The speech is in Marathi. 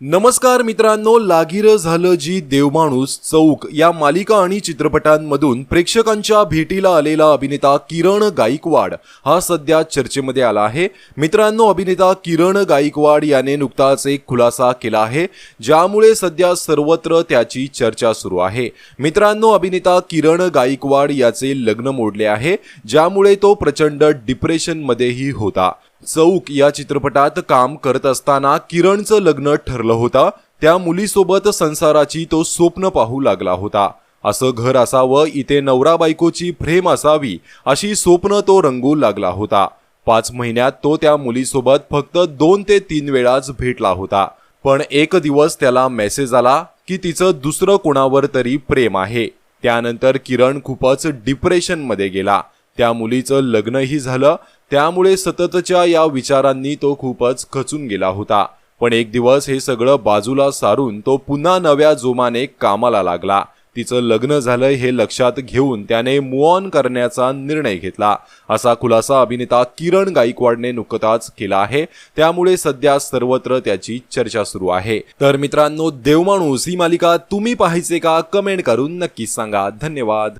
नमस्कार मित्रांनो लागीर झालं जी देवमाणूस चौक या मालिका आणि चित्रपटांमधून प्रेक्षकांच्या भेटीला आलेला अभिनेता किरण गायकवाड हा सध्या चर्चेमध्ये आला आहे. मित्रांनो अभिनेता किरण गायकवाड याने नुकताच एक खुलासा केला आहे ज्यामुळे सध्या सर्वत्र त्याची चर्चा सुरू आहे. मित्रांनो अभिनेता किरण गायकवाड याचे लग्न मोडले आहे ज्यामुळे तो प्रचंड डिप्रेशनमध्येही होता. चौक या चित्रपटात काम करत असताना किरणचं लग्न ठरलं होतं. त्या मुलीसोबत संसाराची तो स्वप्न पाहू लागला होता. असं घर असावं इथे नवरा बायकोची प्रेम असावी अशी स्वप्न तो रंगू लागला होता. पाच महिन्यात तो त्या मुलीसोबत फक्त दोन ते तीन वेळाच भेटला होता. पण एक दिवस त्याला मेसेज आला की तिचं दुसरं कोणावर तरी प्रेम आहे. त्यानंतर किरण खूपच डिप्रेशनमध्ये गेला. त्या मुलीचं लग्नही झालं त्यामुळे सततच्या या विचारांनी तो खूपच खचून गेला होता. पण एक दिवस हे सगळं बाजूला सारून तो पुन्हा नव्या जोमाने कामाला लागला. तिचं लग्न झालंय हे लक्षात घेऊन त्याने मुऑन करण्याचा निर्णय घेतला. असा खुलासा अभिनेता किरण गायकवाडने नुकताच केला आहे. त्यामुळे सध्या सर्वत्र त्याची चर्चा सुरू आहे. तर मित्रांनो देवमाणूस ही मालिका तुम्ही पाहायचे का? कमेंट करून नक्कीच सांगा. धन्यवाद.